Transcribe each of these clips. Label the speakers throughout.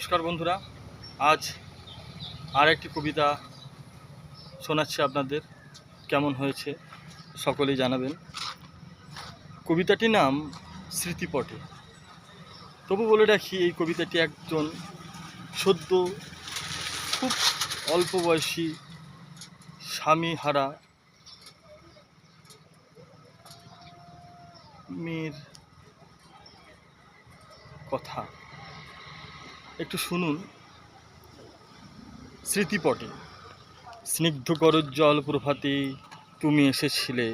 Speaker 1: নমস্কার বন্ধুরা। আজ আর একটি কবিতা শোনাচ্ছি আপনাদের। কেমন হয়েছে সকলেই জানাবেন। কবিতাটির নাম স্মৃতিপটে তবু বলে রাখি, এই কবিতাটি একজন সদ্য, খুব অল্প বয়সী স্বামী হারা মেয়ের কথা। শুনুন। স্মৃতিপটে স্নিগ্ধ করজ্জল প্রভাতে তুমি এসেছিলে,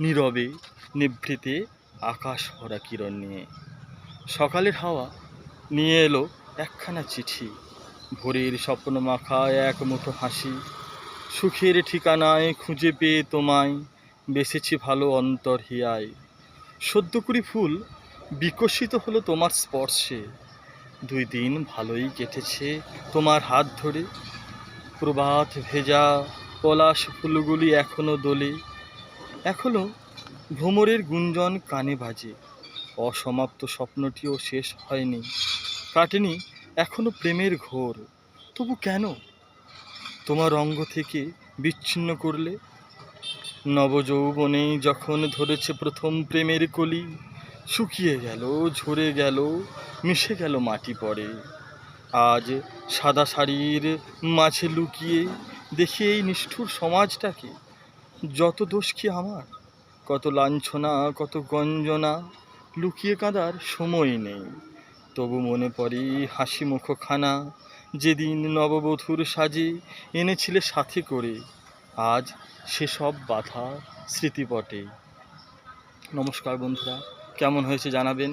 Speaker 1: নীরবে নিভৃতে আকাশ ভরা কিরণ। নিয়ে সকালের হাওয়া নিয়ে এলো একখানা চিঠি, ভোরের স্বপ্ন মাখা এক মুঠো হাসি। সুখের ঠিকানায় খুঁজে পেয়ে তোমায় বেসেছি ভালো অন্তর হিয়ায় সদ্য ফুল বিকশিত হলো তোমার স্পর্শে দুই দিন ভালোই কেটেছে। তোমার হাত ধরে প্রভাত ভেজা পলাশ ফুলগুলি এখনও দোলে। এখনও ভ্রমরের গুঞ্জন কানে বাজে। অসমাপ্ত স্বপ্নটিও শেষ হয়নি। কাটেনি এখনও প্রেমের ঘোর। তবু কেন? তোমার অঙ্গ থেকে বিচ্ছিন্ন করলে? নবযৌবনে যখন ধরেছে প্রথম প্রেমের কলি শুকিয়ে গেল, ঝরে গেল, মিশে গেল মাটি পড়ে আজ সাদা শাড়ির মাঝে লুকিয়ে দেখি এই নিষ্ঠুর সমাজটাকে। যত দোষ কি আমার, কত লাঞ্ছনা, কত গঞ্জনা, লুকিয়ে কাঁদার সময় নেই। তবু মনে পড়ে হাসি মুখখানা, যেদিন নববধূর সাজে এনেছিলে সাথে করে। আজ সেসব বাধা স্মৃতিপটে। নমস্কার বন্ধুরা কেমন হয়েছে জানাবেন।